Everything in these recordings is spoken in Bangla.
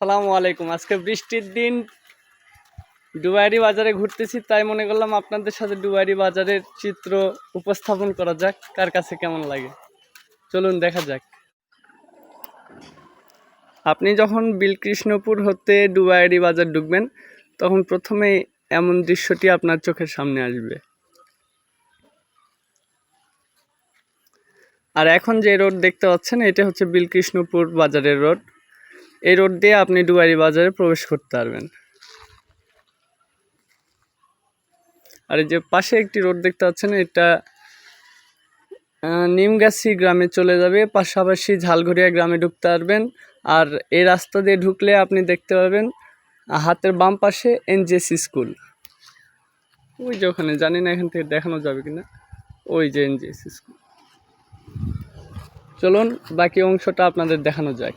সালামু আলাইকুম। আজকে বৃষ্টির দিন। ডুবাইরি বাজারে ঘুরতেছি, তাই মনে করলাম আপনাদের সাথে ডুবাইরি বাজারের চিত্র উপস্থাপন করা যাক, কার কাছে কেমন লাগে। চলুন দেখা যাক। আপনি যখন বিলকৃষ্ণপুর হতে ডুবাইরি বাজার ঢুকবেন, তখন প্রথমেই এমন দৃশ্যটি আপনার চোখের সামনে আসবে। আর এখন যে রোড দেখতে পাচ্ছেন, এটা হচ্ছে বিলকৃষ্ণপুর বাজারের রোড। এই রোড দিয়ে আপনি ডুবারি বাজারে প্রবেশ করতে পারবেন। আর এই যে পাশে একটি রোড দেখতে পাচ্ছেন, এটা নিমগাছি গ্রামে চলে যাবে। পাশাপাশি ঝালঘরিয়া গ্রামে ঢুকতে পারবেন। আর এই রাস্তা দিয়ে ঢুকলে আপনি দেখতে পাবেন হাতের বাম পাশে এনজেসি স্কুল। ওই যে ওখানে, জানি না এখান থেকে দেখানো যাবে কিনা। ওই যে এনজেসি স্কুল। চলুন, বাকি অংশটা আপনাদের দেখানো যাক।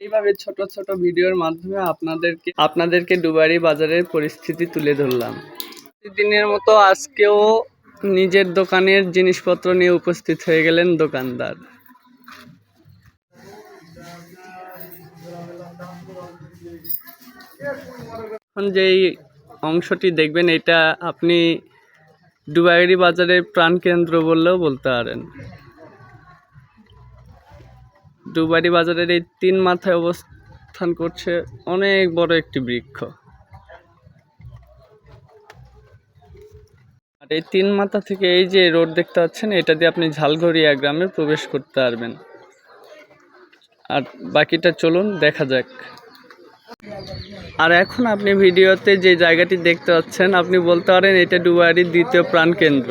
এইভাবে ছোট ছোট ভিডিওর মাধ্যমে আপনাদেরকে আপনাদেরকে ডুবারি বাজারের পরিস্থিতি তুলে ধরলাম। দিনের মতো আজকেও নিজের দোকানের জিনিসপত্র নিয়ে উপস্থিত হয়ে গেলেন দোকানদার। এখন যেই অংশটি দেখবেন, এটা আপনি ডুবাইরি বাজারের প্রাণকেন্দ্র বললেও বলতে পারেন। ডুবারি বাজারের এই তিন মাথায় অবস্থান করছে অনেক বড় একটি বৃক্ষ। আর এই তিন মাথা থেকে এই যে রোড দেখতে পাচ্ছেন, এটা দিয়ে আপনি ঝালঘরিয়া গ্রামে প্রবেশ করতে পারবেন। আর বাকিটা চলুন, দেখা যাক। আর এখন আপনি ভিডিওতে যে জায়গাটি দেখতে পাচ্ছেন, আপনি বলতে পারেন এটা ডুবারির দ্বিতীয় প্রাণকেন্দ্র।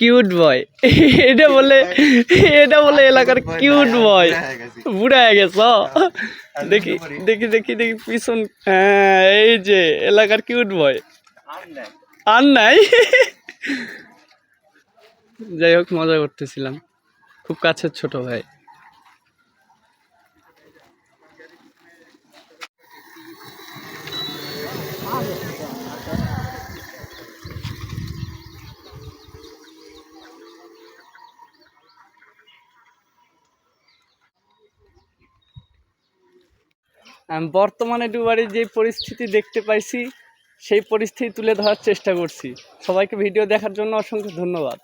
কিউট বয় এটা বলে এটা বলে এলাকার কিউট বয় বুড়া হয়ে গেছ। দেখি দেখি দেখি দেখি পিছন হ্যাঁ এই যে এলাকার কিউট বয় আর নাই। যাই হোক মজা করতেছিলাম। খুব কাছের ছোট ভাই। বর্তমানে ডুবারির যে পরিস্থিতি দেখতে পাইছি, সেই পরিস্থিতি তুলে ধরার চেষ্টা করছি। সবাইকে ভিডিও দেখার জন্য অসংখ্য ধন্যবাদ।